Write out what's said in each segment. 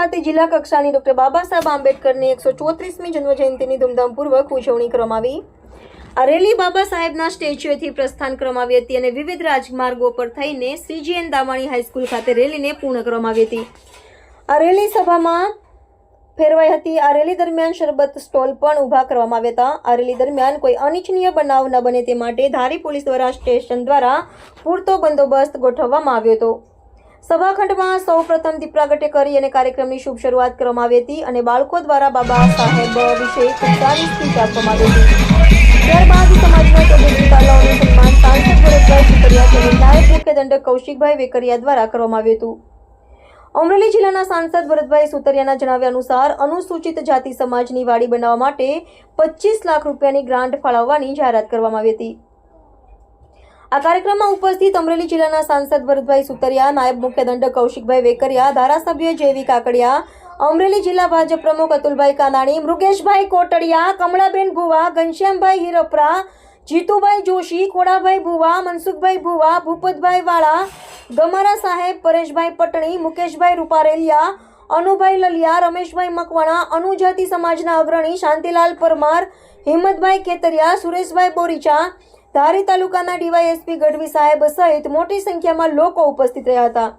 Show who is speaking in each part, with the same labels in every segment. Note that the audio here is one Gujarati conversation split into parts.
Speaker 1: ખાતે જિલ્લા કક્ષાની ડોક્ટર બાબા સાહેબ આંબેડકરની એકસો ચોત્રીસમી જન્મજયંતિની ધૂમધામપૂર્વક ઉજવણી કરવામાં આવી આ રેલી બાબા સાહેબના સ્ટેચ્યુએથી પ્રસ્થાન કરવામાં આવી હતી અને વિવિધ રાજમાર્ગો પર થઈને સીજીએન દામાણી હાઈસ્કૂલ ખાતે રેલીને પૂર્ણ કરવામાં આવી હતી. આ રેલી સભામાં ફેરવાઈ હતી. આ રેલી દરમિયાન શરબત સ્ટોલ પણ ઊભા કરવામાં આવ્યા હતા. આ રેલી દરમિયાન કોઈ અનિચ્છનીય બનાવ ન બને તે માટે ધારી પોલીસ દ્વારા સ્ટેશન દ્વારા પૂરતો બંદોબસ્ત ગોઠવવામાં આવ્યો હતો. સભાખંડમાં સૌ પ્રથમ દીપ કરી અને કાર્યક્રમની શુભ શરૂઆત કરવામાં આવી હતી અને બાળકો દ્વારા બાબા સાહેબ વિશે સારી સ્પીચ આપવામાં આવી હતી. ત્યારબાદ સમાજના ચૌધરી સન્માન સાંસદ ભરતભાઈ સુતરિયા તેમજ નાયબ મુખ્ય દંડક કૌશિકભાઈ વેકરિયા દ્વારા કરવામાં આવ્યું હતું. અમરેલી જિલ્લાના સાંસદ ભરતભાઈ સુતરિયાના જણાવ્યા અનુસાર અનુસૂચિત જાતિ સમાજની વાડી બનાવવા માટે પચીસ લાખ રૂપિયાની ગ્રાન્ટ ફાળવવાની જાહેરાત કરવામાં આવી હતી. આ કાર્યક્રમમાં ઉપસ્થિત અમરેલી જિલ્લાના સાંસદ ભરતભાઈ સુતરિયા, નાયબ મુખ્ય દંડક કૌશિકભાઈ વેકરિયા, ધારાસભ્ય જેવી કાકડિયા, અમરેલી જિલ્લા ભાજપ પ્રમુખ અતુલભાઈ કાનાણી, મૃગેશભાઈ કોટડિયા, કમળાબેન ભુવા, ઘનશ્યામભાઈ હિરપરા, જીતુભાઈ જોશી, ખોડાભાઈ ભુવા, મનસુખભાઈ ભુવા, ભૂપતભાઈ વાળા, ગમારા સાહેબ, પરેશભાઈ પટણી, મુકેશભાઈ રૂપારેલિયા, અનુભાઈ લલિયા, રમેશભાઈ મકવાણા, અનુજાતિ સમાજના અગ્રણી શાંતિલાલ પરમાર, હિંમતભાઈ કેતરિયા, સુરેશભાઈ બોરીચા ધારી તાલુકાના ડીવાયએસપી ગઢવી સાહેબ સહિત મોટી સંખ્યામાં લોકો ઉપસ્થિત રહ્યા હતા.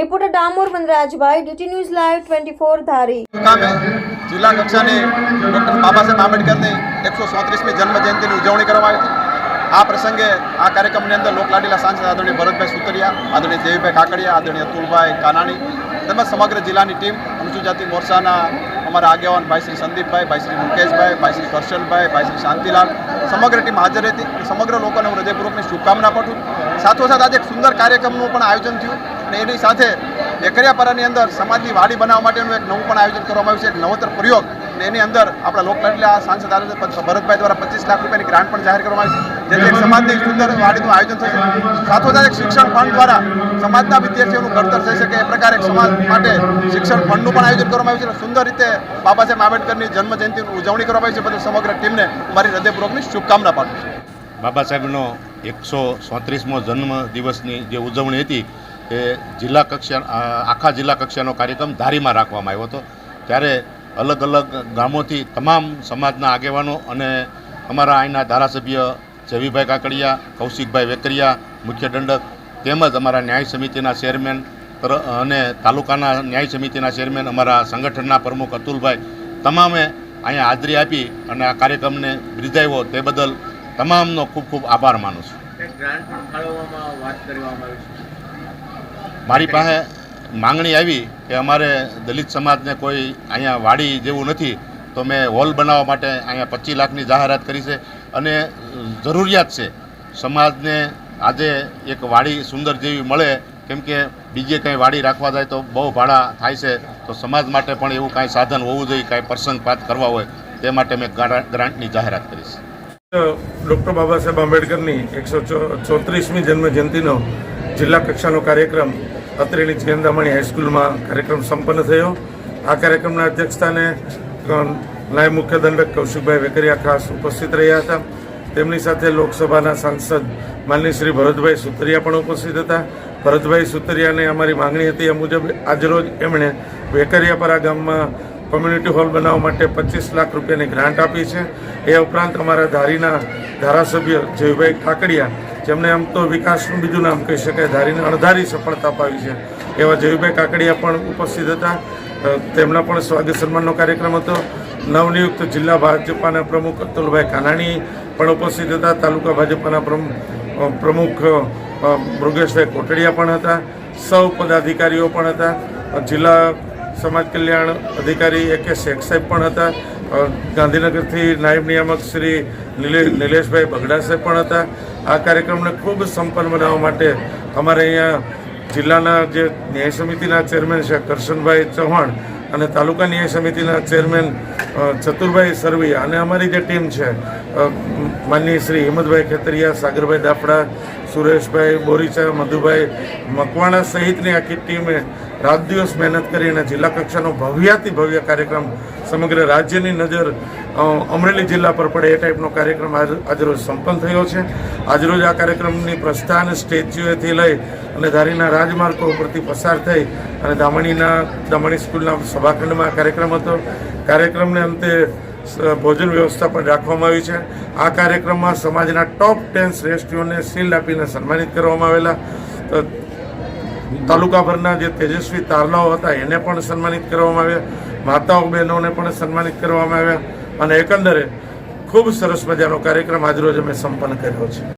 Speaker 1: Reporter Damor Vanrajbhai DT news live twenty four Dhari
Speaker 2: જિલ્લા કક્ષાની ડૉક્ટર બાબા સાહેબ આંબેડકરની એકસો સોત્રીસમી જન્મ જયંતિની ઉજવણી કરવામાં આવી આ પ્રસંગે આ કાર્યક્રમની અંદર લોકલાડીલા સાંસદ આદરણીય ભરતભાઈ સુતરિયા, આદરણીય દેવીભાઈ કાકડિયા આદરણીય અતુલભાઈ કાનાણી તેમજ સમગ્ર જિલ્લાની ટીમ, અનુસૂચિત મોરચાના અમારા આગેવાન ભાઈ શ્રી સંદીપભાઈ, ભાઈ શ્રી મુકેશભાઈ, ભાઈ શ્રી કરશનભાઈ, ભાઈ શ્રી શાંતિલાલ સમગ્ર ટીમ હાજર હતી સમગ્ર લોકોને હું હૃદયપૂર્વકની શુભકામના પાઠવું સાથોસાથ આજે એક સુંદર કાર્યક્રમનું પણ આયોજન થયું અને એની સાથે એકરિયાપરાની અંદર સમાજની વાડી બનાવવા માટેનું એક નવું પણ આયોજન કરવામાં આવ્યું છે, એક નવતર પ્રયોગ. અને એની અંદર આપણા લોકલાડલા સાંસદ ભરતભાઈ દ્વારા પચીસ લાખ રૂપિયાની ગ્રાન્ટ પણ જાહેર કરવામાં આવી છે. જેથી એક સમાજની સુંદર વાડીનું આયોજન થશે. સાથોસાથ એક શિક્ષણ ફંડ દ્વારા સમાજના વિદ્યાર્થીઓનું ઘડતર થઈ શકે. એ પ્રકારે સમાજ માટે શિક્ષણ ફંડનું પણ આયોજન કરવામાં આવ્યું છે સુંદર રીતે બાબા સાહેબ આંબેડકરની જન્મ જયંતિની ઉજવણી કરવામાં આવી છે. બદલ સમગ્ર ટીમને મારી હૃદયપૂર્વકની શુભકામના પાઠવું છું.
Speaker 3: બાબા સાહેબનો એકસો ચોત્રીસમો જન્મ દિવસની જે ઉજવણી હતી એ જિલ્લા કક્ષા આખા જિલ્લા કક્ષાનો કાર્યક્રમ ધારીમાં રાખવામાં આવ્યો હતો. ત્યારે અલગ અલગ ગામોથી તમામ સમાજના આગેવાનો અને અમારા અહીંના ધારાસભ્ય જવીભાઈ કાકડિયા કૌશિકભાઈ વેકરિયા મુખ્ય દંડક તેમજ અમારા ન્યાય સમિતિના ચેરમેન અને તાલુકાના ન્યાય સમિતિના ચેરમેન અમારા સંગઠનના પ્રમુખ અતુલભાઈ તમામે અહીંયા હાજરી આપી અને આ કાર્યક્રમને બિરદાવ્યો તે બદલ તમામનો ખૂબ ખૂબ આભાર માનું છે. મારી પાસે માંગણી આવી કે અમારે દલિત સમાજને કોઈ અહીંયા વાડી જેવું નથી તો મેં હોલ બનાવવા માટે અહીંયા પચીસ લાખની જાહેરાત કરી છે. અને જરૂરિયાત છે. સમાજને આજે એક વાડી સુંદર જેવી મળે, કેમ કે બીજે કંઈ વાડી રાખવા જાય તો બહુ ભાડા થાય છે. તો સમાજ માટે પણ એવું કાંઈ સાધન હોવું જોઈએ, કાંઈ પ્રસંગપાત કરવા હોય, તે માટે મેં ગ્રા- ગ્રાન્ટની જાહેરાત કરી છે.
Speaker 4: ડૉક્ટર બાબા સાહેબ આંબેડકરની એકસો ચોત્રીસમી જન્મ જયંતિનો જિલ્લા કક્ષાનો કાર્યક્રમ અત્રેની જયંતામણી હાઈસ્કૂલમાં કાર્યક્રમ સંપન્ન થયો. આ કાર્યક્રમના અધ્યક્ષતાને નાયબ મુખ્ય દંડક કૌશિકભાઈ વેકરિયા ખાસ ઉપસ્થિત રહ્યા હતા. તેમની સાથે લોકસભાના સાંસદ માનની શ્રી ભરતભાઈ સુતરિયા પણ ઉપસ્થિત હતા. ભરતભાઈ સુતરિયાને અમારી માંગણી હતી એ મુજબ આજરોજ એમણે વેકરિયાપરા ગામમાં કોમ્યુનિટી હોલ બનાવવા માટે પચીસ લાખ રૂપિયાની ગ્રાન્ટ આપી છે. એ ઉપરાંત અમારા ધારીના ધારાસભ્ય જયભાઈ કાકડિયા જેમને આમ તો વિકાસનું બીજું નામ કહી શકાય, ધારીને અણધારી સફળતા અપાવી છે. એવા જયભાઈ કાકડિયા પણ ઉપસ્થિત હતા. તેમના પણ સ્વાગત સન્માનનો કાર્યક્રમ હતો. નવનિયુક્ત જિલ્લા ભાજપાના પ્રમુખ અતુલભાઈ કાનાણી પણ ઉપસ્થિત હતા. તાલુકા ભાજપાના પ્રમુખ મૃગેશભાઈ કોટડિયા પણ હતા. સૌ પદાધિકારીઓ પણ હતા. જિલ્લા સમાજ કલ્યાણ અધિકારી એ કે શેખ સાહેબ પણ હતા. ગાંધીનગરથી નાયબ નિયામક શ્રી નિલેશભાઈ બગડા સાહેબ પણ હતા. આ કાર્યક્રમને ખૂબ સંપન્ન બનાવવા માટે અમારે અહીંયા જિલ્લાના જે ન્યાય સમિતિના ચેરમેન છે કરશનભાઈ ચૌહાણ અને તાલુકા ન્યાય સમિતિના ચેરમેન ચતુરભાઈ સરવિયા અને અમારી જે ટીમ છે માનનીય શ્રી હિંમતભાઈ ખેતરિયા, સાગરભાઈ દાફડા સુરેશભાઈ બોરીચા મધુભાઈ મકવાણા સહિતની આખી ટીમે રાત દિવસ મહેનત કરીને જિલ્લા કક્ષાનો ભવ્યાતિ ભવ્ય કાર્યક્રમ સમગ્ર રાજ્યની નજર અમરેલી જિલ્લા પર પડે એ ટાઈપનો કાર્યક્રમ આજ, આજરોજ સંપન્ન થયો છે. આજરોજ આ કાર્યક્રમની પ્રસ્થાન સ્ટેચ્યુએથી લઈ અને ધારીના રાજમાર્ગો ઉપરથી પસાર થઈ અને દામણીના, દામણી સ્કૂલના સભાખંડમાં કાર્યક્રમ હતો. કાર્યક્રમને અંતે ભોજન વ્યવસ્થા પણ રાખવામાં આવી છે. આ કાર્યક્રમમાં સમાજના ટોપ ટેન શ્રેષ્ઠીઓને શિલ્ડ આપીને સન્માનિત કરવામાં આવેલા તાલુકાભરના જે તેજસ્વી તારલાઓ હતા, એને પણ સન્માનિત કરવામાં આવ્યા. માતાઓ બહેનોને પણ સન્માનિત કરવામાં આવ્યા. અને એકંદરે ખૂબ સરસ મજાનો કાર્યક્રમ આજરોજ અમે સંપન્ન કર્યો છે.